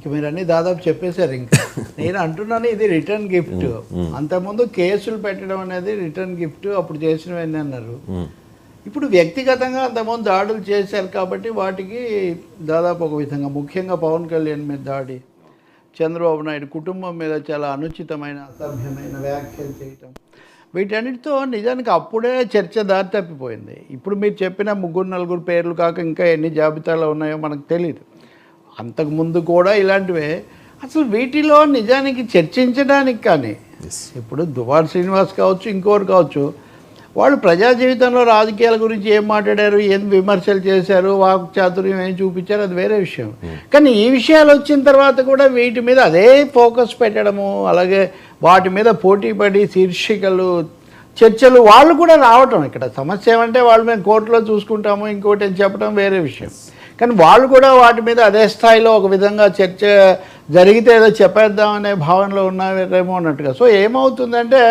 ఇక మీరు అన్ని దాదాపు చెప్పేశారు ఇంకా. నేను అంటున్నాను ఇది రిటర్న్ గిఫ్ట్. అంతకుముందు కేసులు పెట్టడం అనేది రిటర్న్ గిఫ్ట్ అప్పుడు చేసినవన్నీ అన్నారు. ఇప్పుడు వ్యక్తిగతంగా అంతకుముందు దాడులు చేశారు కాబట్టి వాటికి దాదాపు ఒక విధంగా ముఖ్యంగా పవన్ కళ్యాణ్ మీద దాడి చంద్రబాబు నాయుడు కుటుంబం మీద చాలా అనుచితమైన అసభ్యమైన వ్యాఖ్యలు చేయటం. వీటన్నిటితో నిజానికి అప్పుడే చర్చ దారి తప్పిపోయింది. ఇప్పుడు మీరు చెప్పిన ముగ్గురు నలుగురు పేర్లు కాక ఇంకా ఎన్ని జాబితాలో ఉన్నాయో మనకు తెలియదు అంతకుముందు కూడా ఇలాంటివే. అసలు వీటిలో నిజానికి చర్చించడానికి కానీ. ఇప్పుడు దువార్ శ్రీనివాస్ కావచ్చు ఇంకోరు కావచ్చు వాళ్ళు ప్రజా జీవితంలో రాజకీయాల గురించి ఏం మాట్లాడారు ఏం విమర్శలు చేశారు వాక్ చాతుర్యం ఏం చూపించారు అది వేరే విషయం. కానీ ఈ విషయాలు వచ్చిన తర్వాత కూడా వీటి మీద అదే ఫోకస్ పెట్టడము అలాగే వాటి మీద పోటీ పడి శీర్షికలు చర్చలు వాళ్ళు కూడా రావటం. ఇక్కడ సమస్య ఏమంటే వాళ్ళు మేము కోర్టులో చూసుకుంటాము ఇంకోటి అని చెప్పడం వేరే విషయం. కానీ వాళ్ళు కూడా వాటి మీద అదే స్థాయిలో ఒక విధంగా చర్చ జరిగితే ఏదో చెప్పేద్దాం అనే భావనలో ఉన్నారేమో అన్నట్టుగా. సో ఏమవుతుందంటే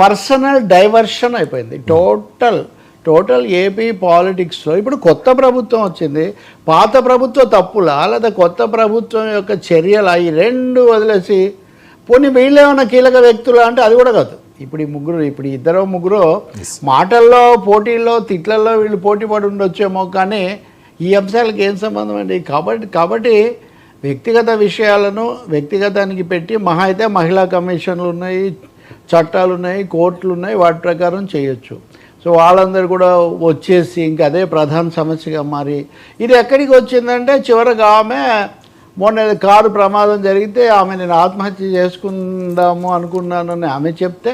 పర్సనల్ డైవర్షన్ అయిపోయింది. టోటల్ టోటల్ ఏపీ పాలిటిక్స్లో ఇప్పుడు కొత్త ప్రభుత్వం వచ్చింది. పాత ప్రభుత్వ తప్పులా లేదా కొత్త ప్రభుత్వం యొక్క చర్యలు ఈ రెండు వదిలేసి పోనీ వీళ్ళేమన్నా కీలక వ్యక్తులు అంటే అది కూడా కాదు. ఇప్పుడు ఈ ముగ్గురు ఇప్పుడు ఇద్దరు ముగ్గురు మాటల్లో పోటీల్లో తిట్లల్లో వీళ్ళు పోటీ పడి ఉండొచ్చేమో కానీ ఈ అంశాలకు ఏం సంబంధం అండి? కాబట్టి కాబట్టి వ్యక్తిగత విషయాలను వ్యక్తిగతానికి పెట్టి మహా అయితే మహిళా కమిషన్లు ఉన్నాయి చట్టాలు ఉన్నాయి కోర్టులు ఉన్నాయి వాటి ప్రకారం చేయొచ్చు. సో వాళ్ళందరూ కూడా వచ్చేసి ఇంకా అదే ప్రధాన సమస్యగా మారి. ఇది ఎక్కడికి వచ్చిందంటే చివరికి ఆమె మొన్న కారు ప్రమాదం జరిగితే ఆమె నేను ఆత్మహత్య చేసుకుందాము అనుకున్నానని ఆమె చెప్తే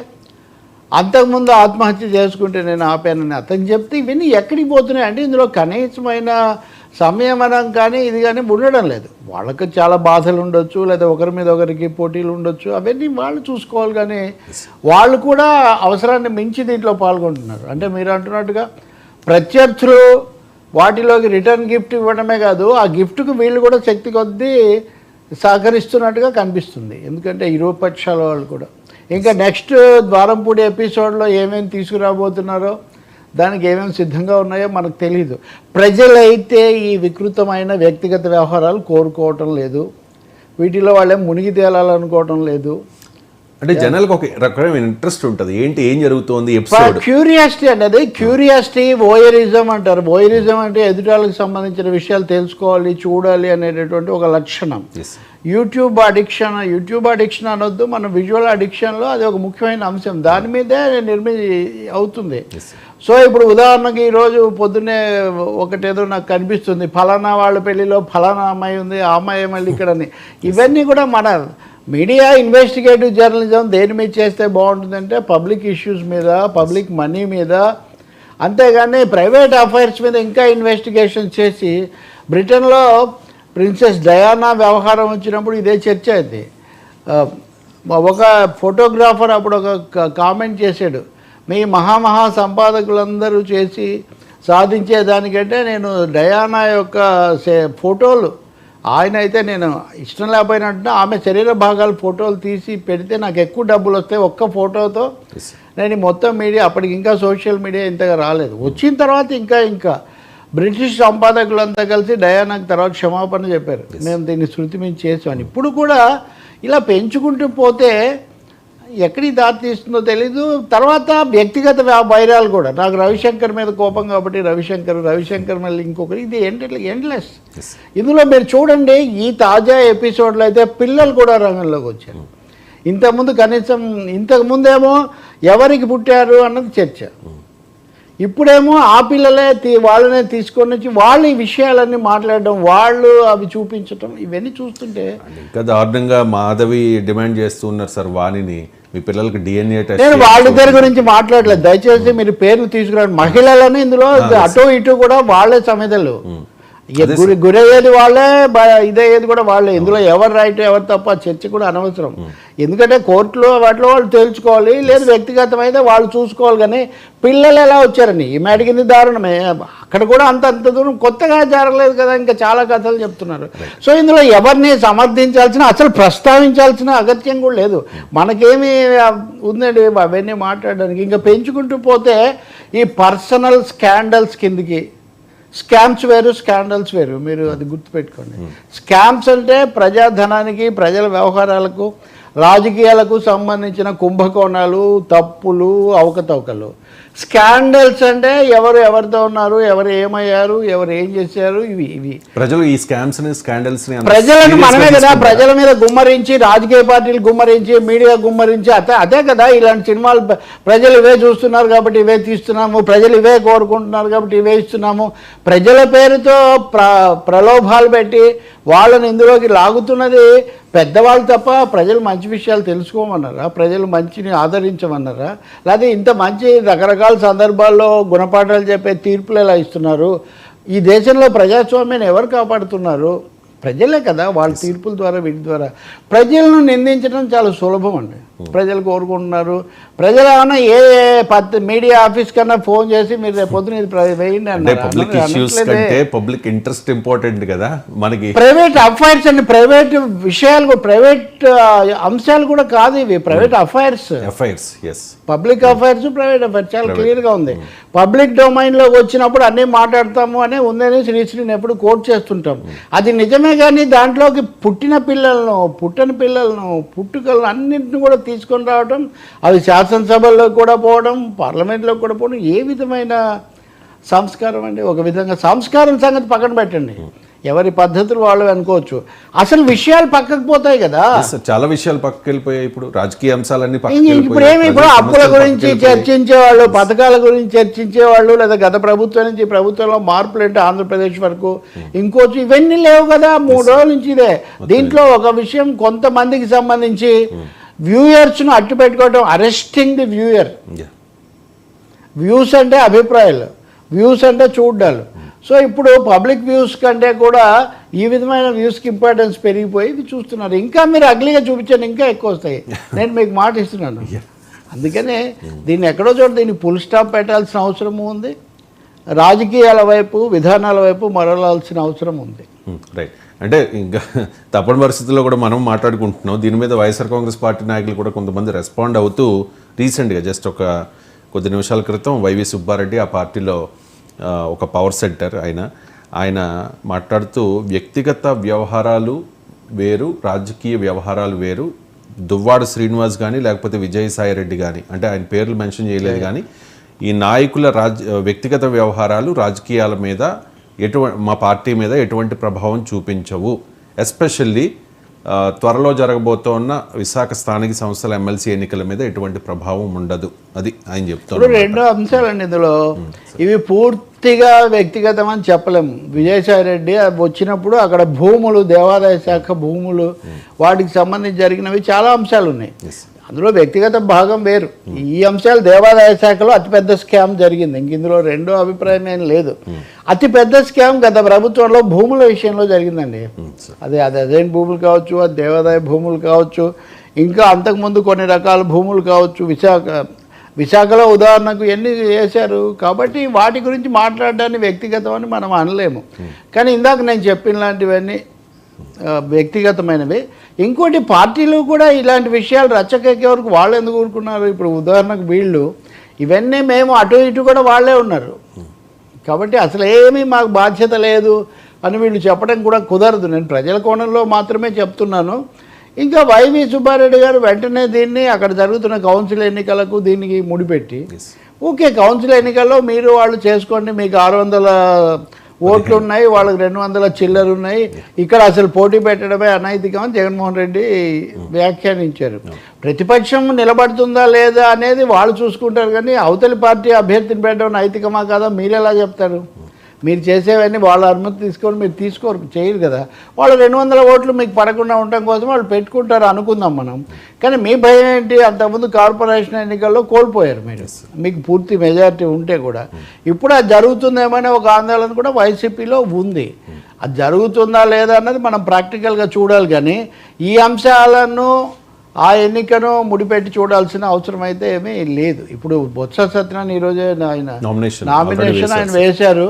అంతకుముందు ఆత్మహత్య చేసుకుంటే నేను ఆపానని అతను చెప్తే ఇవన్నీ ఎక్కడికి పోతున్నాయి? అంటే ఇందులో కనీసమైన సంయమనం కానీ ఇది కానీ ఉండడం లేదు. వాళ్ళకి చాలా బాధలు ఉండొచ్చు లేదా ఒకరి మీద ఒకరికి పోటీలు ఉండొచ్చు. అవన్నీ వాళ్ళు చూసుకోవాలి కానీ వాళ్ళు కూడా అవసరాన్ని మించి దీంట్లో పాల్గొంటున్నారు. అంటే మీరు అంటున్నట్టుగా ప్రత్యర్థులు వాటిలోకి రిటర్న్ గిఫ్ట్ ఇవ్వడమే కాదు ఆ గిఫ్ట్కు వీళ్ళు కూడా శక్తి కొద్దీ సహకరిస్తున్నట్టుగా కనిపిస్తుంది. ఎందుకంటే ఇరుపక్షాల వాళ్ళు కూడా. ఇంకా నెక్స్ట్ ద్వారంపూడి ఎపిసోడ్లో ఏమేమి తీసుకురాబోతున్నారో దానికి ఏమేమి సిద్ధంగా ఉన్నాయో మనకు తెలియదు ప్రజలైతే ఈ వికృతమైన వ్యక్తిగత వ్యవహారాలు కోరుకోవటం లేదు. వీటిలో వాళ్ళేం మునిగి తేలాలనుకోవటం లేదు. అంటే జనాలకు ఒక రకమైన ఇంట్రెస్ట్ ఉంటుంది. ఏంటి ఏం జరుగుతోంది ఎపిసోడ్? క్యూరియాసిటీ అనేది క్యూరియాసిటీ ఓయరిజం అంటారు. ఓయరిజం అంటే ఎదుటాలకు సంబంధించిన విషయాలు తెలుసుకోవాలి చూడాలి అనేటటువంటి ఒక లక్షణం. యూట్యూబ్ అడిక్షన్ యూట్యూబ్ అడిక్షన్ అనొద్దు మన విజువల్ అడిక్షన్లో అది ఒక ముఖ్యమైన అంశం. దాని మీదే నిర్మి అవుతుంది. సో ఇప్పుడు ఉదాహరణకి ఈరోజు పొద్దున్నే ఒకటేదో నాకు కనిపిస్తుంది. ఫలానా వాళ్ళ పెళ్ళిలో ఫలానా అమ్మాయి ఉంది ఆ అమ్మాయి మళ్ళీ ఇక్కడని. ఇవన్నీ కూడా మన మీడియా ఇన్వెస్టిగేటివ్ జర్నలిజం దేని మీద చేస్తే బాగుంటుందంటే పబ్లిక్ ఇష్యూస్ మీద పబ్లిక్ మనీ మీద. అంతేగాని ప్రైవేట్ అఫైర్స్ మీద ఇంకా ఇన్వెస్టిగేషన్ చేసి బ్రిటన్లో ప్రిన్సెస్ డయానా వ్యవహారం వచ్చినప్పుడు ఇదే చర్చ అయింది. ఒక ఫోటోగ్రాఫర్ అప్పుడు ఒక కామెంట్ చేశాడు. మీ మహామహా సంపాదకులందరూ చేసి సాధించే దానికంటే నేను డయానా యొక్క సే- ఫోటోలు ఆయన అయితే నేను ఇష్టం లేకపోయినట్టు ఆమె శరీర భాగాల ఫోటోలు తీసి పెడితే నాకు ఎక్కువ డబ్బులు వస్తాయి ఒక్క ఫోటోతో. నేను ఈ మొత్తం మీడియా అప్పటికి ఇంకా సోషల్ మీడియా ఇంతగా రాలేదు. వచ్చిన తర్వాత ఇంకా ఇంకా బ్రిటిష్ సంపాదకులంతా కలిసి డయానాకు తర్వాత క్షమాపణ చెప్పారు. మేము దీన్ని శృతి మించి చేసామని ఇప్పుడు కూడా ఇలా పెంచుకుంటూ పోతే ఎక్కడికి దారి తీస్తుందో తెలీదు. తర్వాత వ్యక్తిగత వ్యా- వైరాలు కూడా. నాకు రవిశంకర్ మీద కోపం కాబట్టి రవిశంకర్ రవిశంకర్ మళ్ళీ ఇంకొకరు. ఇది ఏంటి ఎండ్లెస్ ఇందులో మీరు చూడండి ఈ తాజా ఎపిసోడ్లో అయితే పిల్లలు కూడా రంగంలోకి వచ్చారు. ఇంతకుముందు కనీసం ఇంతకుముందేమో ఎవరికి పుట్టారు అన్నది చర్చ. ఇప్పుడేమో ఆ పిల్లలే తీ వాళ్ళనే తీసుకొని వచ్చి వాళ్ళు ఈ విషయాలన్నీ మాట్లాడడం వాళ్ళు అవి చూపించటం ఇవన్నీ చూస్తుంటే ఇంకా దారుణంగా మాధవి డిమాండ్ చేస్తూ ఉన్నారు సార్ వాణిని. మీ పిల్లలకి డిఎన్ఏ నేను టెస్ట్ వాళ్ళిద్దరి గురించి మాట్లాడలేదు. దయచేసి మీరు పేర్లు తీసుకురండి. మహిళలను ఇందులో అటు ఇటు కూడా వాళ్ళే సమిధలు గురి గురయ్యేది వాళ్ళే ఇదయ్యేది కూడా వాళ్ళే. ఇందులో ఎవరు రైట్ ఎవరు తప్ప చర్చ కూడా అనవసరం. ఎందుకంటే కోర్టులో వాటిలో వాళ్ళు తేల్చుకోవాలి లేదు వ్యక్తిగతమైతే వాళ్ళు చూసుకోవాలి కానీ పిల్లలు ఎలా వచ్చారని? ఈమె అడిగింది దారుణమే. అక్కడ కూడా అంత అంత దూరం కొత్తగా జరగలేదు కదా ఇంకా చాలా కథలు చెప్తున్నారు. సో ఇందులో ఎవరిని సమర్థించాల్సిన అసలు ప్రస్తావించాల్సిన అగత్యం కూడా లేదు. మనకేమి ఉందండి అవన్నీ మాట్లాడడానికి. ఇంకా పెంచుకుంటూ పోతే ఈ పర్సనల్ స్కాండల్స్ కిందికి. స్కామ్స్ వేరు స్కాండల్స్ వేరు. మీరు అది గుర్తుపెట్టుకోండి. స్కామ్స్ అంటే ప్రజాధనానికి ప్రజల వ్యవహారాలకు రాజకీయాలకు సంబంధించిన కుంభకోణాలు తప్పులు అవకతవకలు. స్కాండల్స్ అంటే ఎవరు ఎవరితో ఉన్నారు ఎవరు ఏమయ్యారు ఎవరు ఏం చేశారు ఇవి ఇవి. ప్రజలు ఈ స్కామ్స్ స్కాండల్స్ ప్రజలను మనమే కదా? ప్రజల మీద గుమ్మరించి రాజకీయ పార్టీలు గుమ్మరించి మీడియా గుమ్మరించి అదే అదే కదా ఇలాంటి సినిమాలు ప్ర- ప్రజలు ఇవే చూస్తున్నారు కాబట్టి ఇవే తీస్తున్నాము ప్రజలు ఇవే కోరుకుంటున్నారు కాబట్టి ఇవే ఇస్తున్నాము. ప్రజల పేరుతో ప్ర ప్రలోభాలు పెట్టి వాళ్ళని ఇందులోకి లాగుతున్నది పెద్దవాళ్ళు తప్ప ప్రజలు మంచి మంచి విషయాలు తెలుసుకోమన్నారా? ప్రజలు మంచిని ఆదరించమన్నారా? లేకపోతే ఇంత మంచి రకరకాల సందర్భాల్లో గుణపాఠాలు చెప్పే తీర్పులు ఎలా ఇస్తున్నారు? ఈ దేశంలో ప్రజాస్వామ్యాన్ని ఎవరు కాపాడుతున్నారు? ప్రజలే కదా వాళ్ళ తీర్పుల ద్వారా వీటి ద్వారా. ప్రజలను నిందించడం చాలా సులభం అండి. ప్రజలు కోరుకుంటున్నారు. ప్రజలు ఏమన్నా ఏ పత్తి మీడియా ఆఫీస్ కన్నా ఫోన్ చేసి మీరు రేపు పొద్దున ఇది వేయండి అంటే పబ్లిక్ ఇష్యూస్ కంటే పబ్లిక్ ఇంట్రెస్ట్ ఇంపార్టెంట్ కదా మనకి. ప్రైవేట్ అఫైర్స్ అండి. ప్రైవేట్ విషయాలు ప్రైవేట్ అంశాలు కూడా కాదు ఇవి. Private affairs. FIRs as public affairs private affairs చాలా క్లియర్గా ఉంది. పబ్లిక్ డొమైన్లోకి వచ్చినప్పుడు అన్నీ మాట్లాడతాము అనే ఉందని శ్రీశ్రీని ఎప్పుడు కోట్ చేస్తుంటాం. అది నిజమే కానీ దాంట్లోకి పుట్టిన పిల్లలను పుట్టని పిల్లలను పుట్టుకలను అన్నింటిని కూడా తీసుకొని రావడం అవి శాసనసభల్లో కూడా పోవడం పార్లమెంట్లో కూడా పోవడం ఏ విధమైన సంస్కారం అండి? ఒక విధంగా సంస్కారం సంగతి పక్కన పెట్టండి. ఎవరి పద్ధతులు వాళ్ళు అనుకోవచ్చు. అసలు విషయాలు పక్కకు పోతాయి కదా. చాలా విషయాలు పక్కకి వెళ్ళిపోయాయి ఇప్పుడు. రాజకీయ అంశాలన్నీ ఇప్పుడు. ఏమి? ఇప్పుడు అప్పుల గురించి వెళ్ళిపోయాయి. చర్చించేవాళ్ళు పథకాల గురించి చర్చించేవాళ్ళు లేదా గత ప్రభుత్వం నుంచి ప్రభుత్వంలో మార్పులు అంటే ఆంధ్రప్రదేశ్ వరకు? ఇంకోటి ఇవన్నీ లేవు కదా. మూడు రోజుల నుంచి ఇదే. దీంట్లో ఒక విషయం కొంతమందికి సంబంధించి వ్యూయర్స్ను అట్టు పెట్టుకోవడం అరెస్టింగ్ ది వ్యూయర్. వ్యూస్ అంటే అభిప్రాయాలు. వ్యూస్ అంటే చూడ్డాలు. సో ఇప్పుడు పబ్లిక్ వ్యూస్ కంటే కూడా ఈ విధమైన వ్యూస్కి ఇంపార్టెన్స్ పెరిగిపోయి ఇది చూస్తున్నారు. ఇంకా మీరు అగ్లీగా చూపించండి ఇంకా ఎక్కువ వస్తాయి. నేను మీకు మాట ఇస్తున్నాను. అందుకనే దీన్ని ఎక్కడో చోట దీన్ని ఫుల్ స్టాప్ పెట్టాల్సిన అవసరం ఉంది. రాజకీయాల వైపు విధానాల వైపు మరలాల్సిన అవసరం ఉంది. రైట్ అంటే ఇంకా తప్పని పరిస్థితుల్లో కూడా మనం మాట్లాడుకుంటున్నాం. దీని మీద వైఎస్ఆర్ కాంగ్రెస్ పార్టీ నాయకులు కూడా కొంతమంది రెస్పాండ్ అవుతూ రీసెంట్గా జస్ట్ ఒక కొద్ది నిమిషాల క్రితం వైవి సుబ్బారెడ్డి ఆ పార్టీలో ఒక పవర్ సెంటర్ ఆయన ఆయన మాట్లాడుతూ వ్యక్తిగత వ్యవహారాలు వేరు రాజకీయ వ్యవహారాలు వేరు. దువ్వాడ శ్రీనివాస్ కానీ లేకపోతే విజయసాయి రెడ్డి కానీ అంటే ఆయన పేర్లు మెన్షన్ చేయలేదు కానీ ఈ నాయకుల రాజ్య వ్యక్తిగత వ్యవహారాలు రాజకీయాల మీద ఎటువంటి మా పార్టీ మీద ఎటువంటి ప్రభావం చూపించవు. ఎస్పెషల్లీ త్వరలో జరగబోతోన్న విశాఖ స్థానిక సంస్థల ఎమ్మెల్సీ ఎన్నికల మీద ఎటువంటి ప్రభావం ఉండదు. అది ఆయన చెప్తున్నారు రెండు అంశాలండి ఇందులో. ఇవి పూర్తిగా వ్యక్తిగతం అని చెప్పలేము విజయసాయి రెడ్డి వచ్చినప్పుడు అక్కడ భూములు దేవాదాయ శాఖ భూములు వాటికి సంబంధించి జరిగినవి చాలా అంశాలు ఉన్నాయి అందులో వ్యక్తిగత భాగం వేరు. ఈ అంశాలు దేవాదాయ శాఖలో అతిపెద్ద స్కామ్ జరిగింది. ఇంక ఇందులో రెండో అభిప్రాయం ఏం లేదు. అతిపెద్ద స్కామ్ గత ప్రభుత్వంలో భూముల విషయంలో జరిగిందండి. అదే అది అదేం భూములు కావచ్చు అది దేవాదాయ భూములు కావచ్చు ఇంకా అంతకుముందు కొన్ని రకాల భూములు కావచ్చు విశాఖ విశాఖలో ఉదాహరణకు ఎన్ని చేశారు? కాబట్టి వాటి గురించి మాట్లాడడాన్ని వ్యక్తిగతం అని మనం అనలేము. కానీ ఇందాక నేను చెప్పిన లాంటివన్నీ వ్యక్తిగతమైనవి. ఇంకోటి పార్టీలు కూడా ఇలాంటి విషయాలు రచ్చకెక్కే వరకు వాళ్ళు ఎందుకు ఊరుకున్నారు? ఇప్పుడు ఉదాహరణకు వీళ్ళు ఇవన్నీ మేము అటు ఇటు కూడా వాళ్ళే ఉన్నారు. కాబట్టి అసలు ఏమీ మాకు బాధ్యత లేదు అని వీళ్ళు చెప్పడం కూడా కుదరదు. నేను ప్రజల కోణంలో మాత్రమే చెప్తున్నాను. ఇంకా వైవి సుబ్బారెడ్డి గారు వెంటనే దీన్ని అక్కడ జరుగుతున్న కౌన్సిల్ ఎన్నికలకు దీనికి ముడిపెట్టి ఓకే కౌన్సిల్ ఎన్నికల్లో మీరు వాళ్ళు చేసుకోండి మీకు ఆరు వందల ఓట్లు ఉన్నాయి వాళ్ళకి రెండు వందల చిల్లర ఉన్నాయి. ఇక్కడ అసలు పోటీ పెట్టడమే అనైతికం అని జగన్మోహన్ రెడ్డి వ్యాఖ్యానించారు. ప్రతిపక్షం నిలబడుతుందా లేదా అనేది వాళ్ళు చూసుకుంటారు కానీ అవతలి పార్టీ అభ్యర్థిని పెట్టడం నైతికమా కాదా? మీరు ఎలా చెప్తారు మీరు చేసేవన్నీ వాళ్ళ అనుమతి తీసుకొని మీరు తీసుకోరు చేయరు కదా. వాళ్ళు రెండు వందల ఓట్లు మీకు పడకుండా ఉండటం కోసం వాళ్ళు పెట్టుకుంటారు అనుకుందాం మనం. కానీ మీ భయం ఏంటి? అంతకుముందు కార్పొరేషన్ ఎన్నికల్లో కోల్పోయారు మీరు. మీకు పూర్తి మెజారిటీ ఉంటే కూడా. ఇప్పుడు అది జరుగుతుందేమనే ఒక ఆందోళన కూడా వైసీపీలో ఉంది. అది జరుగుతుందా లేదా అన్నది మనం ప్రాక్టికల్గా చూడాలి కానీ ఈ అంశాలను ఆ ఎన్నికను ముడిపెట్టి చూడాల్సిన అవసరం అయితే ఏమీ లేదు. ఇప్పుడు బొత్స సత్యనారాయణ ఈరోజే ఆయన నామినేషన్ ఆయన వేశారు.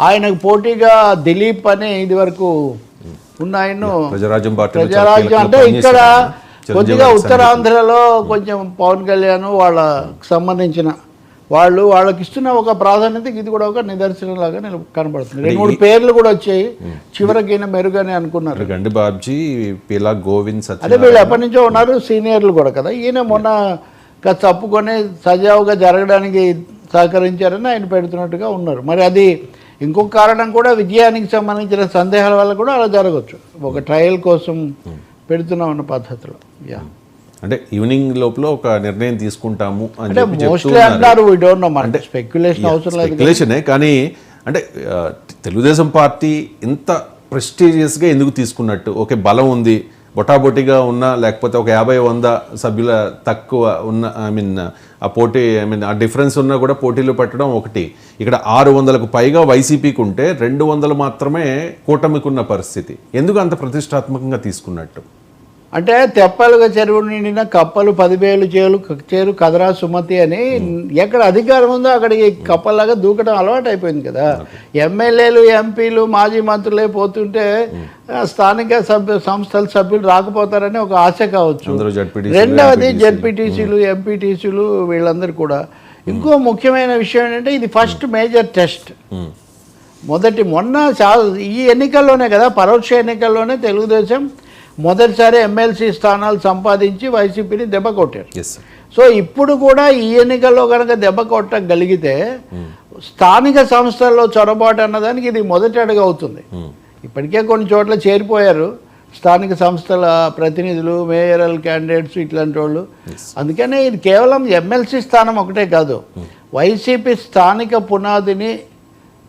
ఆయనకు పోటీగా దిలీప్ అని ఇది వరకు ఉన్న ఆయన ప్రజారాజ్యం ప్రజారాజ్యం అంటే ఇక్కడ. కొద్దిగా ఉత్తరాంధ్రలో కొంచెం పవన్ కళ్యాణ్ వాళ్ళకి సంబంధించిన వాళ్ళు వాళ్ళకి ఇస్తున్న ఒక ప్రాధాన్యతకి ఇది కూడా ఒక నిదర్శనం లాగా నిల- కనబడుతుంది. రెండు మూడు పేర్లు కూడా వచ్చాయి. చివరికి ఈయన మెరుగని అనుకున్నారు. గండి బాబ్జీ పిలా గోవింద్ అదే వీళ్ళు ఎప్పటి నుంచో ఉన్నారు సీనియర్లు కూడా కదా. ఈయన మొన్న తప్పుకొని సజావుగా జరగడానికి సహకరించారని ఆయన పెడుతున్నట్టుగా ఉన్నారు. మరి అది ఇంకొక కారణం కూడా విజయానికి సంబంధించిన సందేహాల వల్ల కూడా అలా జరగచ్చు. ఒక ట్రయల్ కోసం పెడుతున్నాం అన్న పద్ధతిలో. యా అంటే ఈవినింగ్ లోపల ఒక నిర్ణయం తీసుకుంటాము అంటే మోస్ట్లీ. అంటారు వీ డోంట్ నో అంటే స్పెక్యులేషన్ అవసరం లేదు స్పెక్యులేషనే కానీ అంటే తెలుగుదేశం పార్టీ ఇంత ప్రెస్టీజియస్గా ఎందుకు తీసుకున్నట్టు? ఓకే బలం ఉంది బొటాబొటిగా ఉన్న లేకపోతే ఒక యాభై వంద సభ్యుల తక్కువ ఉన్న ఐ మీన్ ఆ పోటీ ఐ మీన్ ఆ డిఫరెన్స్ ఉన్నా కూడా పోటీలు పెట్టడం ఒకటి. ఇక్కడ ఆరు వందలకు పైగా వైసీపీకి ఉంటే రెండు వందలు మాత్రమే కూటమికున్న పరిస్థితి. ఎందుకు అంత ప్రతిష్టాత్మకంగా తీసుకున్నట్టు? అంటే తెప్పలుగా చెరువు నిండిన కప్పలు పదివేలు చేలు చేరు కదరా సుమతి అని ఎక్కడ అధికారం ఉందో అక్కడికి కప్పల్లాగా దూకడం అలవాటు అయిపోయింది కదా. ఎమ్మెల్యేలు ఎంపీలు మాజీ మంత్రులే పోతుంటే స్థానిక సభ్యు సంస్థల సభ్యులు రాకపోతారని ఒక ఆశ కావచ్చు. రెండవది జెడ్పీటీసీలు ఎంపీటీసీలు వీళ్ళందరూ కూడా. ఇంకో ముఖ్యమైన విషయం ఏంటంటే ఇది ఫస్ట్ మేజర్ టెస్ట్. మొదటి మొన్న ఈ ఎన్నికల్లోనే కదా పరోక్ష ఎన్నికల్లోనే తెలుగుదేశం మొదటిసారి ఎమ్మెల్సీ స్థానాలు సంపాదించి వైసీపీని దెబ్బ కొట్టారు సో ఇప్పుడు కూడా ఈ ఎన్నికల్లో కనుక దెబ్బ కొట్టగలిగితే స్థానిక సంస్థల్లో చొరబాటు అన్నదానికి ఇది మొదటి అడుగు అవుతుంది. ఇప్పటికే కొన్ని చోట్ల చేరిపోయారు. స్థానిక సంస్థల ప్రతినిధులు మేయరల్ క్యాండిడేట్స్ ఇట్లాంటి వాళ్ళు. అందుకనే ఇది కేవలం ఎమ్మెల్సీ స్థానం ఒకటే కాదు. వైసీపీ స్థానిక పునాదిని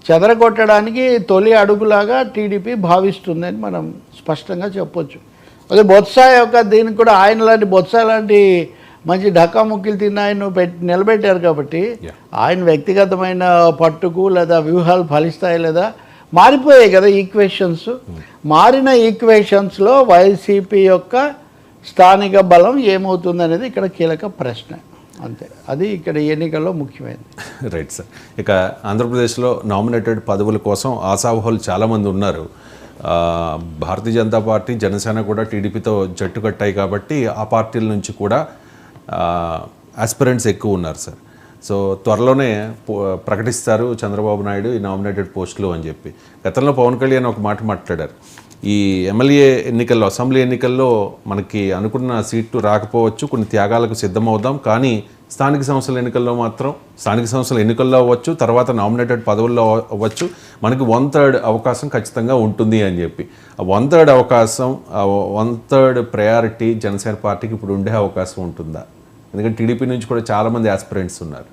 చెదరగొట్టడానికి తొలి అడుగులాగా టీడీపీ భావిస్తుందని మనం స్పష్టంగా చెప్పొచ్చు. అదే బొత్స యొక్క దీనికి కూడా ఆయన లాంటి బొత్స లాంటి మంచి ఢకాముక్కిలు తిన్న ఆయన పెట్టి నిలబెట్టారు కాబట్టి. ఆయన వ్యక్తిగతమైన పట్టుకు లేదా వ్యూహాలు ఫలిస్తాయి లేదా మారిపోయాయి కదా ఈక్వేషన్స్. మారిన ఈక్వేషన్స్లో వైసీపీ యొక్క స్థానిక బలం ఏమవుతుంది అనేది ఇక్కడ కీలక ప్రశ్న. అంతే. అది ఇక్కడ ఎన్నికల్లో ముఖ్యమైనది. రైట్ సార్ ఇక ఆంధ్రప్రదేశ్లో నామినేటెడ్ పదవుల కోసం ఆశావహులు చాలామంది ఉన్నారు. భారతీయ జనతా పార్టీ జనసేన కూడా టీడీపీతో జట్టు కట్టాయి కాబట్టి ఆ పార్టీల నుంచి కూడా ఆస్పిరెంట్స్ ఎక్కువ ఉన్నారు సార్ సో త్వరలోనే పో- ప్రకటిస్తారు చంద్రబాబు నాయుడు ఈ నామినేటెడ్ పోస్టులు అని చెప్పి. గతంలో పవన్ కళ్యాణ్ ఒక మాట మాట్లాడారు. ఈ ఎమ్మెల్యే ఎన్నికల్లో అసెంబ్లీ ఎన్నికల్లో మనకి అనుకున్న సీట్లు రాకపోవచ్చు కొన్ని త్యాగాలకు సిద్ధమవుదాం కానీ స్థానిక సంస్థల ఎన్నికల్లో మాత్రం స్థానిక సంస్థల ఎన్నికల్లో అవ్వచ్చు తర్వాత నామినేటెడ్ పదవుల్లో అవ- అవ్వచ్చు మనకి వన్ థర్డ్ అవకాశం ఖచ్చితంగా ఉంటుంది అని చెప్పి. ఆ వన్ థర్డ్ అవకాశం వన్ థర్డ్ ప్రయారిటీ జనసేన పార్టీకి ఇప్పుడు ఉండే అవకాశం ఉంటుందా? ఎందుకంటే టీడీపీ నుంచి కూడా చాలామంది ఆస్పిరెంట్స్ ఉన్నారు.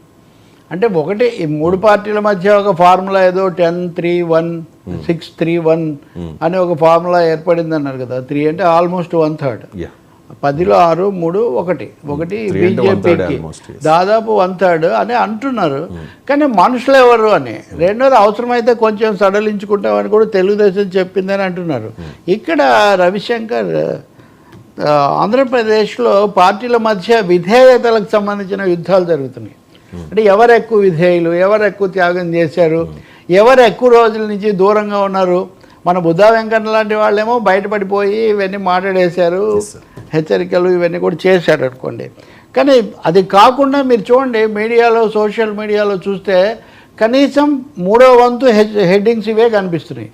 అంటే ఒకటి ఈ మూడు పార్టీల మధ్య ఒక ఫార్ములా ఏదో ten three one six three one అనే ఒక ఫార్ములా ఏర్పడింది అన్నారు కదా. త్రీ అంటే ఆల్మోస్ట్ వన్ థర్డ్. యా పదిలో ఆరు మూడు ఒకటి. ఒకటి one third బీజేపీకి. దాదాపు వన్ థర్డ్ అని అంటున్నారు. కానీ మనుషులు ఎవరు అని? రెండోది అవసరమైతే కొంచెం సడలించుకుంటామని కూడా తెలుగుదేశం చెప్పిందని అంటున్నారు. ఇక్కడ రవిశంకర్ ఆంధ్రప్రదేశ్లో పార్టీల మధ్య విధేయతలకు సంబంధించిన యుద్ధాలు జరుగుతున్నాయి. అంటే ఎవరు ఎక్కువ విధేయులు ఎవరు ఎక్కువ త్యాగం చేశారు ఎవరు ఎక్కువ రోజుల నుంచి దూరంగా ఉన్నారు మన బుద్ధా వెంకన్న లాంటి వాళ్ళేమో బయటపడిపోయి ఇవన్నీ మాట్లాడేశారు హెచ్చరికలు ఇవన్నీ కూడా చేశారు అనుకోండి. కానీ అది కాకుండా మీరు చూడండి మీడియాలో సోషల్ మీడియాలో చూస్తే కనీసం మూడో వంతు హెడ్ హెడ్డింగ్స్ ఇవే కనిపిస్తున్నాయి.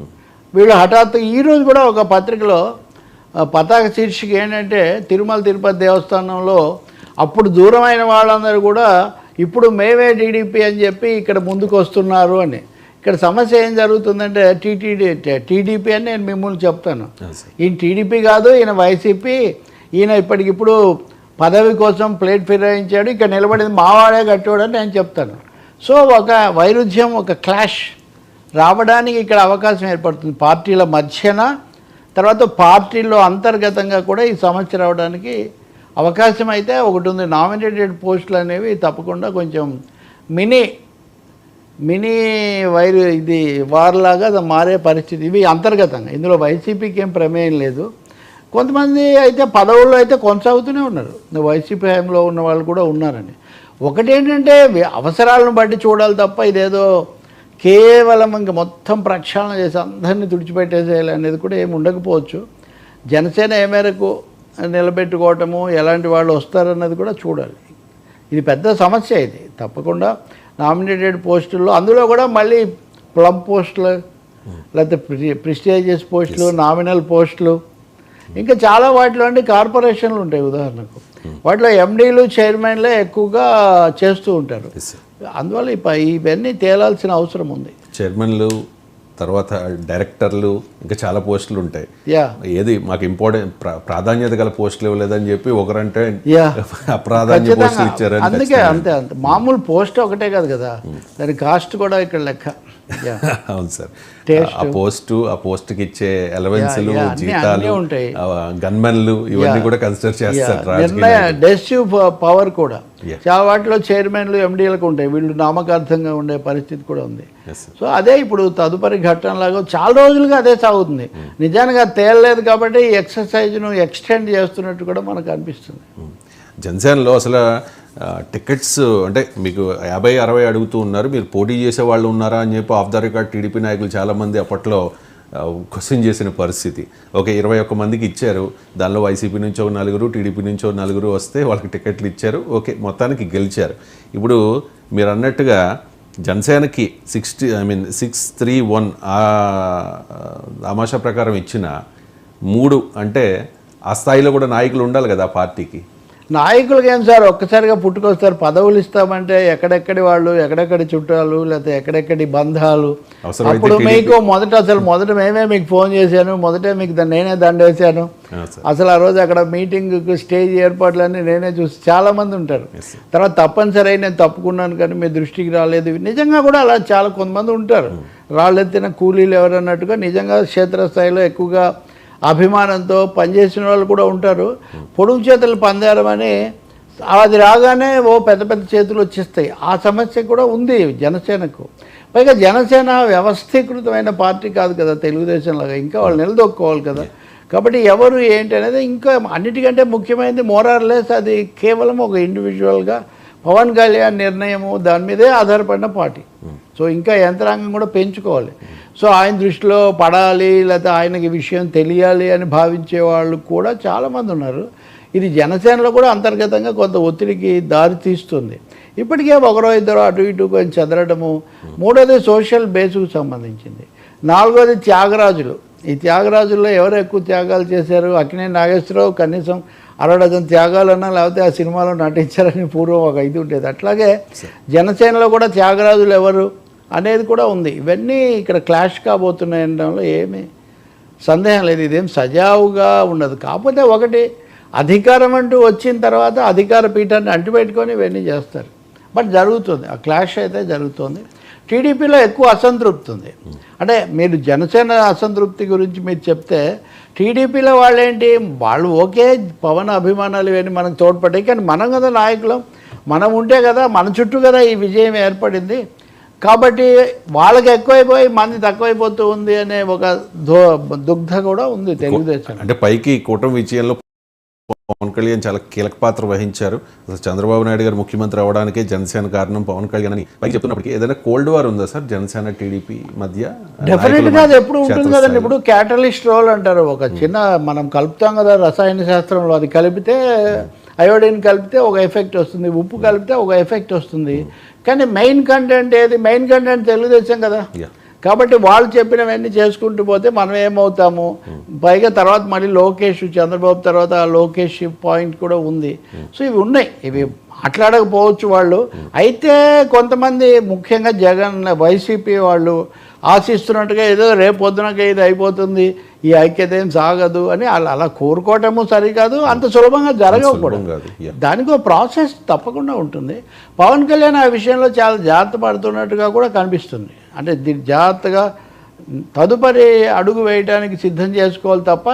వీళ్ళు హఠాత్తు ఈరోజు కూడా ఒక పత్రికలో పతాక శీర్షిక ఏంటంటే తిరుమల తిరుపతి దేవస్థానంలో అప్పుడు దూరమైన వాళ్ళందరూ కూడా ఇప్పుడు మేమే టీడీపీ అని చెప్పి ఇక్కడ ముందుకు వస్తున్నారు అని. ఇక్కడ సమస్య ఏం జరుగుతుందంటే టీటీడీ టీడీపీ అని నేను మిమ్మల్ని చెప్తాను. ఈయన టీడీపీ కాదు ఈయన వైసీపీ. ఈయన ఇప్పటికిప్పుడు పదవి కోసం ప్లేట్ ఫిరాయించాడు ఇక్కడ నిలబడింది మావాడే కట్టోడు అని నేను చెప్తాను. సో ఒక వైరుధ్యం ఒక క్లాష్ రావడానికి ఇక్కడ అవకాశం ఏర్పడుతుంది పార్టీల మధ్యన. తర్వాత పార్టీల్లో అంతర్గతంగా కూడా ఈ సమస్య రావడానికి అవకాశం అయితే ఒకటి ఉంది. నామినేటెడ్ పోస్టులు అనేవి తప్పకుండా కొంచెం మినీ మినీ వైర్ ఇది వార్లాగా అది మారే పరిస్థితి. ఇవి అంతర్గతంగా. ఇందులో వైసీపీకి ఏం ప్రమేయం లేదు. కొంతమంది అయితే పదవుల్లో అయితే కొనసాగుతూనే ఉన్నారు. వైసీపీ హయాంలో ఉన్న వాళ్ళు కూడా ఉన్నారని. ఒకటి ఏంటంటే అవసరాలను బట్టి చూడాలి తప్ప ఇదేదో కేవలం ఇంక మొత్తం ప్రక్షాళన చేసి అందరినీ తుడిచిపెట్టేసేయాలి అనేది కూడా ఏమి ఉండకపోవచ్చు. జనసేన ఏ మేరకు నిలబెట్టుకోవటము ఎలాంటి వాళ్ళు వస్తారన్నది కూడా చూడాలి. ఇది పెద్ద సమస్య ఇది. తప్పకుండా నామినేటెడ్ పోస్టుల్లో అందులో కూడా మళ్ళీ ప్లమ్ పోస్టులు లేకపోతే ప్రిస్టేజియస్ పోస్టులు నామినల్ పోస్టులు. ఇంకా చాలా వాటిలో అండి కార్పొరేషన్లు ఉంటాయి ఉదాహరణకు. వాటిలో ఎండీలు చైర్మన్లే ఎక్కువగా చేస్తూ ఉంటారు. అందువల్ల ఇవన్నీ తేలాల్సిన అవసరం ఉంది. చైర్మన్లు తర్వాత డైరెక్టర్లు ఇంకా చాలా పోస్టులు ఉంటాయి. యా. ఏది మాకు ఇంపార్టెంట్ ప్రా- ప్రాధాన్యత గల పోస్టులు ఇవ్వలేదని చెప్పి ఒకరంటే యా. అప్రాధాన్య పోస్టులు ఇచ్చారని అందుకే అంతే అంతే. మామూలు పోస్ట్ ఒకటే కాదు కదా. దాని కాస్ట్ కూడా ఇక్కడ లెక్క. అవును సార్. ఆ పోస్టు ఆ పోస్ట్కి ఇచ్చే అలవెన్స్లు జీతాలు. గన్మెన్లు ఇవన్నీ కూడా కన్సిడర్ చేస్తారు డెసివ్ పవర్ కూడా. చాలా వాటిలో చైర్మన్లు ఎండీలకు ఉంటాయి. వీళ్ళు నామకార్థంగా ఉండే పరిస్థితి కూడా ఉంది. సో అదే ఇప్పుడు తదుపరి ఘట్టంలాగా చాలా రోజులుగా అదే సాగుతుంది. నిజానికి అది తేలలేదు కాబట్టి ఈ ఎక్సర్సైజ్ను ఎక్స్టెండ్ చేస్తున్నట్టు కూడా మనకు అనిపిస్తుంది. జనసేనలో అసలు టికెట్స్ అంటే మీకు యాభై అరవై అడుగుతూ ఉన్నారు. మీరు పోటీ చేసే వాళ్ళు ఉన్నారా అని చెప్పి ఆఫ్ ద రికార్డ్ టీడీపీ నాయకులు చాలామంది అప్పట్లో క్వశ్చన్ చేసిన పరిస్థితి. ఓకే ఇరవై ఒక్క మందికి ఇచ్చారు. దానిలో వైసీపీ నుంచి ఒక నలుగురు టీడీపీ నుంచి ఒక నలుగురు వస్తే వాళ్ళకి టికెట్లు ఇచ్చారు. ఓకే మొత్తానికి గెలిచారు. ఇప్పుడు మీరు అన్నట్టుగా జనసేనకి sixty I mean six three one ఆ ప్రకారం ఇచ్చిన మూడు అంటే ఆ స్థాయిలో కూడా నాయకులు ఉండాలి కదా ఆ పార్టీకి. నాయకులకి ఏం సార్? ఒక్కసారిగా పుట్టుకొస్తారు పదవులు ఇస్తామంటే ఎక్కడెక్కడి వాళ్ళు ఎక్కడెక్కడి చుట్టాలు లేకపోతే ఎక్కడెక్కడి బంధాలు? అప్పుడు మీకు మొదట అసలు మొదట మేమే మీకు ఫోన్ చేశాను మొదటే మీకు నేనే దండేశాను. అసలు ఆ రోజు అక్కడ మీటింగ్కి స్టేజ్ ఏర్పాట్లన్నీ నేనే చూసి చాలా మంది ఉంటారు తర్వాత తప్పనిసరి అయి నేను తప్పుకున్నాను కానీ మీ దృష్టికి రాలేదు. నిజంగా కూడా అలా చాలా కొంతమంది ఉంటారు. రాళ్ళెత్తిన కూలీలు ఎవరన్నట్టుగా నిజంగా క్షేత్రస్థాయిలో ఎక్కువగా అభిమానంతో పనిచేసిన వాళ్ళు కూడా ఉంటారు. పొడుగు చేతులు పందారమని అది రాగానే ఓ పెద్ద పెద్ద చేతులు వచ్చేస్తాయి. ఆ సమస్య కూడా ఉంది జనసేనకు. పైగా జనసేన వ్యవస్థీకృతమైన పార్టీ కాదు కదా తెలుగుదేశం లాగా. ఇంకా వాళ్ళు నిలదొక్కోవాలి కదా. కాబట్టి ఎవరు ఏంటి అనేది ఇంకా అన్నిటికంటే ముఖ్యమైనది మోరార్లెస్ అది కేవలం ఒక ఇండివిజువల్గా పవన్ కళ్యాణ్ నిర్ణయము దాని మీదే ఆధారపడిన పార్టీ. సో ఇంకా యంత్రాంగం కూడా పెంచుకోవాలి. సో ఆయన దృష్టిలో పడాలి లేకపోతే ఆయనకి విషయం తెలియాలి అని భావించే వాళ్ళు కూడా చాలామంది ఉన్నారు. ఇది జనసేనలో కూడా అంతర్గతంగా కొంత ఒత్తిడికి దారి తీస్తుంది. ఇప్పటికే ఒకరో ఇద్దరు అటు ఇటు కొంచెం చెదరడము మూడోది సోషల్ బేస్కు సంబంధించింది. నాలుగోది త్యాగరాజులు. ఈ త్యాగరాజుల్లో ఎవరు ఎక్కువ త్యాగాలు చేశారు? అక్కినే నాగేశ్వరరావు కనీసం అరవై డజన్ త్యాగాలన్నా లేకపోతే ఆ సినిమాలో నటించారని పూర్వం ఒక ఇది ఉండేది. అట్లాగే జనసేనలో కూడా త్యాగరాజులు ఎవరు అనేది కూడా ఉంది. ఇవన్నీ ఇక్కడ క్లాష్ కాబోతున్నాయి అనడంలో ఏమీ సందేహం లేదు. ఇదేం సజావుగా ఉండదు. కాకపోతే ఒకటి అధికారం అంటూ వచ్చిన తర్వాత అధికార పీఠాన్ని అంటిపెట్టుకొని ఇవన్నీ చేస్తారు. బట్ జరుగుతుంది. ఆ క్లాష్ అయితే జరుగుతుంది. టీడీపీలో ఎక్కువ అసంతృప్తి ఉంది. అంటే మీరు జనసేన అసంతృప్తి గురించి మీరు చెప్తే టీడీపీలో వాళ్ళేంటి? వాళ్ళు ఓకే పవన్ అభిమానాలు ఇవన్నీ మనకు తోడ్పడ్డాయి. కానీ మనం కదా నాయకులం. మనం ఉంటే కదా మన చుట్టూ కదా ఈ విజయం ఏర్పడింది. కాబట్టి వాళ్ళకి ఎక్కువైపోయి మంది తక్కువైపోతూ ఉంది అనే ఒక దో దుగ్ధ కూడా ఉంది తెలుగుదేశం అంటే పైకి కూటమి విజయంలో పవన్ కళ్యాణ్ చాలా కీలక పాత్ర వహించారు. అసలు చంద్రబాబు నాయుడు గారు ముఖ్యమంత్రి అవడానికే జనసేన కారణం పవన్ కళ్యాణ్ అని పైకి చెప్తున్నప్పటికీ ఏదైనా కోల్డ్ వార్ ఉందా సార్? జనసేన టీడీపీ మధ్య డెఫినెట్గా అది ఎప్పుడు ఉంటుంది? కదండి? ఇప్పుడు క్యాటలిస్ట్ రోల్ అంటారు. ఒక చిన్న మనం కలుపుతాం కదా రసాయన శాస్త్రంలో అది కలిపితే అయోడిన్ కలిపితే ఒక ఎఫెక్ట్ వస్తుంది ఉప్పు కలిపితే ఒక ఎఫెక్ట్ వస్తుంది. కానీ మెయిన్ కంటెంట్ ఏది? మెయిన్ కంటెంట్ తెలుగుదేశం కదా. కాబట్టి వాళ్ళు చెప్పినవన్నీ చేసుకుంటూ పోతే మనం ఏమవుతాము? పైగా తర్వాత మళ్ళీ లోకేష్ చంద్రబాబు తర్వాత లోకేష్ పాయింట్ కూడా ఉంది. సో ఇవి ఉన్నాయి. ఇవి మాట్లాడకపోవచ్చు వాళ్ళు. అయితే కొంతమంది ముఖ్యంగా జగన్ వైసీపీ వాళ్ళు ఆశిస్తున్నట్టుగా ఏదో రేపు పొద్దునకే ఇది అయిపోతుంది. ఈ ఐక్యత ఏం సాగదు అని అలా అలా కోరుకోవటము సరికాదు అంత సులభంగా Yeah. దానికి ఒక ప్రాసెస్ తప్పకుండా ఉంటుంది. పవన్ కళ్యాణ్ ఆ విషయంలో చాలా జాగ్రత్త పడుతున్నట్టుగా కూడా కనిపిస్తుంది. అంటే జాగ్రత్తగా తదుపరి అడుగు వేయడానికి సిద్ధం చేసుకోవాలి తప్ప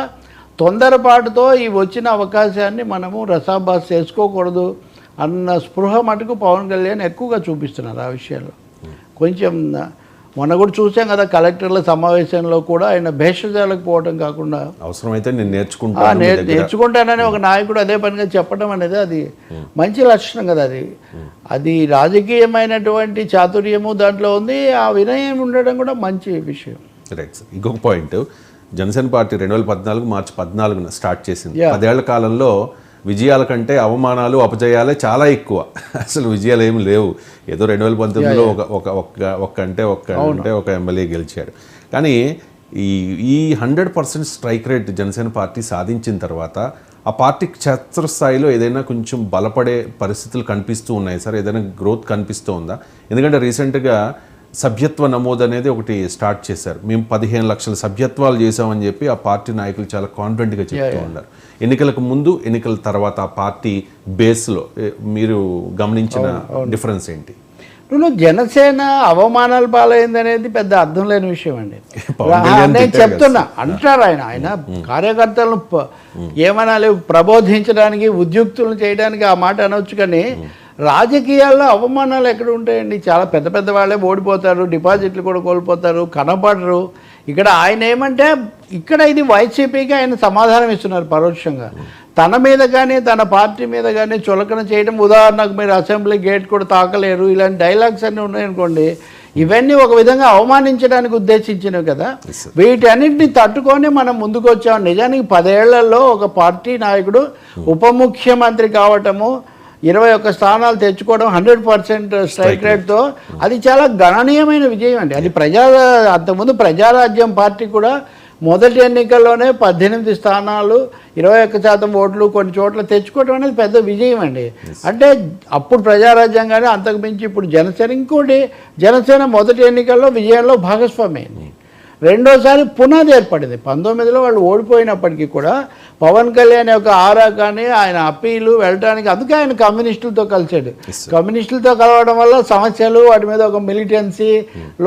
తొందరపాటుతో ఈ వచ్చిన అవకాశాన్ని మనము రసాబాస్ చేసుకోకూడదు అన్న స్పృహ మటుకు పవన్ కళ్యాణ్ ఎక్కువగా చూపిస్తున్నారు ఆ విషయంలో. కొంచెం మొన్న కూడా చూసాం కదా కలెక్టర్ల సమావేశంలో కూడా ఆయన భేషజాలకు పోవడం కాకుండా. అవసరమైతే నేను నేర్చుకుంటాను. నేర్చుకుంటానని ఒక నాయకుడు అదే పనిగా చెప్పడం అనేది అది మంచి లక్షణం కదా అది. అది రాజకీయమైనటువంటి చాతుర్యము దాంట్లో ఉంది ఆ వినయం ఉండడం కూడా మంచి విషయం. రైట్ సార్ ఇంకొక పాయింట్ జనసేన పార్టీ రెండు వేల పద్నాలుగు మార్చి పద్నాలుగున స్టార్ట్ చేసింది. పదేళ్ళ కాలంలో విజయాల కంటే అవమానాలు అపజయాలే చాలా ఎక్కువ. అసలు విజయాలు ఏమి లేవు. ఏదో రెండు వేల పంతొమ్మిదిలో ఒక ఒక ఒక్క ఒక్క అంటే ఒక్క అంటే ఒక ఎమ్మెల్యే గెలిచాడు. కానీ ఈ ఈ hundred percent strike rate Janasena party సాధించిన తర్వాత ఆ పార్టీ క్షేత్రస్థాయిలో ఏదైనా కొంచెం బలపడే పరిస్థితులు కనిపిస్తూ ఉన్నాయి. సార్ ఏదైనా గ్రోత్ కనిపిస్తూ ఉందా? ఎందుకంటే రీసెంట్గా సభ్యత్వ నమోదు అనేది ఒకటి స్టార్ట్ చేశారు. మేము పదిహేను లక్షల సభ్యత్వాలు చేసామని చెప్పి ఆ పార్టీ నాయకులు చాలా కాన్ఫిడెంట్గా చెప్తూ ఉన్నారు. ఎన్నికలకు ముందు ఎన్నికల తర్వాత ఆ పార్టీ బేస్లో మీరు గమనించిన డిఫరెన్స్ ఏంటి? నువ్వు జనసేన అవమానాలు పాలైంది అనేది పెద్ద అర్థం లేని విషయం అండి. నేను చెప్తున్నా. అంటారు ఆయన. ఆయన కార్యకర్తలను ఏమనాలి ప్రబోధించడానికి ఉద్యుక్తులను చేయడానికి ఆ మాట అనొచ్చు కానీ రాజకీయాల్లో అవమానాలు ఎక్కడ ఉంటాయండి? చాలా పెద్ద పెద్ద వాళ్ళే ఓడిపోతారు డిపాజిట్లు కూడా కోల్పోతారు కనపడరు. ఇక్కడ ఆయన ఏమంటే ఇక్కడ ఇది వైసీపీకి ఆయన సమాధానం ఇస్తున్నారు పరోక్షంగా. తన మీద కానీ తన పార్టీ మీద కానీ చులకన చేయడం ఉదాహరణకు మీరు అసెంబ్లీ గేట్ కూడా తాకలేరు ఇలాంటి డైలాగ్స్ అన్నీ ఉన్నాయనుకోండి ఇవన్నీ ఒక విధంగా అవమానించడానికి ఉద్దేశించినవి కదా. వీటన్నిటిని తట్టుకొని మనం ముందుకు వచ్చాం నిజానికి పదేళ్ళలో ఒక పార్టీ నాయకుడు ఉప ముఖ్యమంత్రి కావటము ఇరవై ఒక్క స్థానాలు తెచ్చుకోవడం హండ్రెడ్ పర్సెంట్ స్ట్రైక్ రేట్తో అది చాలా గణనీయమైన విజయం అండి. అది ప్రజా అంతకుముందు ప్రజారాజ్యం పార్టీ కూడా మొదటి ఎన్నికల్లోనే పద్దెనిమిది స్థానాలు ఇరవై ఒక్క శాతం ఓట్లు కొన్ని చోట్ల తెచ్చుకోవడం అనేది పెద్ద విజయం అండి. అంటే అప్పుడు ప్రజారాజ్యం కానీ అంతకు మించి ఇప్పుడు జనసేన ఇంకోటి జనసేన మొదటి ఎన్నికల్లో విజయంలో భాగస్వామి. అయింది రెండోసారి పునాది ఏర్పడింది. పంతొమ్మిదిలో వాళ్ళు ఓడిపోయినప్పటికీ కూడా పవన్ కళ్యాణ్ యొక్క ఆరా కానీ ఆయన అప్పీలు వెళ్ళడానికి అందుకే ఆయన కమ్యూనిస్టులతో కలిసాడు కమ్యూనిస్టులతో కలవడం వల్ల సమస్యలు వాటి మీద ఒక మిలిటెన్సీ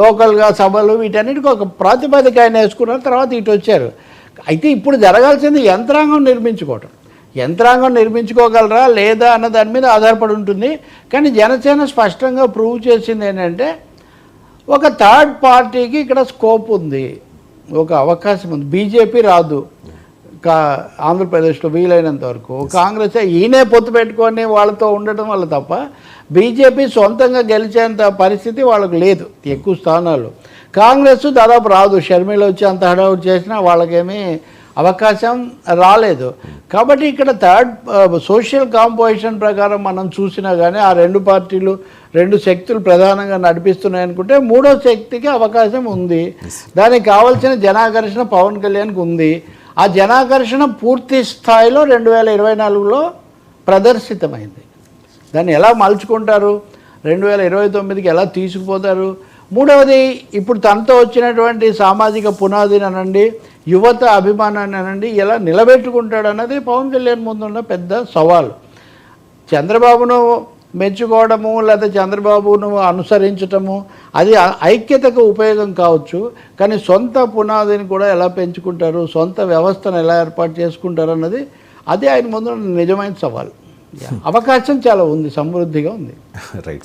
లోకల్గా సభలు వీటన్నిటికీ ఒక ప్రాతిపదిక ఆయన వేసుకున్నారు తర్వాత ఇటు వచ్చారు. అయితే ఇప్పుడు జరగాల్సింది యంత్రాంగం నిర్మించుకోవటం. యంత్రాంగం నిర్మించుకోగలరా లేదా అన్న దాని మీద ఆధారపడి ఉంటుంది. కానీ జనసేన స్పష్టంగా ప్రూవ్ చేసింది ఏంటంటే ఒక థర్డ్ పార్టీకి ఇక్కడ స్కోప్ ఉంది. ఒక అవకాశం ఉంది. బీజేపీ రాదు. కా ఆంధ్రప్రదేశ్లో వీలైనంత వరకు. కాంగ్రెస్ ఈయనే పొత్తు పెట్టుకొని వాళ్ళతో ఉండటం వల్ల తప్ప బీజేపీ సొంతంగా గెలిచేంత పరిస్థితి వాళ్ళకి లేదు. ఎక్కువ స్థానాలు. కాంగ్రెస్ దాదాపు రాదు. షర్మిల వచ్చి అంత హడావుడి చేసినా వాళ్ళకేమీ అవకాశం రాలేదు. కాబట్టి ఇక్కడ థర్డ్ సోషల్ కాంపోజిషన్ ప్రకారం మనం చూసినా కానీ ఆ రెండు పార్టీలు రెండు శక్తులు ప్రధానంగా నడిపిస్తున్నాయి అనుకుంటే మూడో శక్తికి అవకాశం ఉంది. దానికి కావాల్సిన జనాకర్షణ పవన్ కళ్యాణ్కి ఉంది. ఆ జనాకర్షణ పూర్తి స్థాయిలో రెండు వేల ఇరవై నాలుగులో ప్రదర్శితమైంది. దాన్ని ఎలా మలుచుకుంటారు? రెండు వేల ఇరవై తొమ్మిదికి ఎలా తీసుకుపోతారు? మూడవది ఇప్పుడు తనతో వచ్చినటువంటి సామాజిక పునాదిని అనండి యువత అభిమానాన్ని అనండి ఎలా నిలబెట్టుకుంటాడు అన్నది పవన్ కళ్యాణ్ ముందున్న పెద్ద సవాలు. చంద్రబాబును మెచ్చుకోవడము లేదా చంద్రబాబును అనుసరించటము అది ఐక్యతకు ఉపయోగం కావచ్చు. కానీ సొంత పునాదిని కూడా ఎలా పెంచుకుంటారు సొంత వ్యవస్థను ఎలా ఏర్పాటు చేసుకుంటారు అన్నది అది ఆయన ముందు నిజమైన సవాల్. అవకాశం చాలా ఉంది సమృద్ధిగా ఉంది. రైట్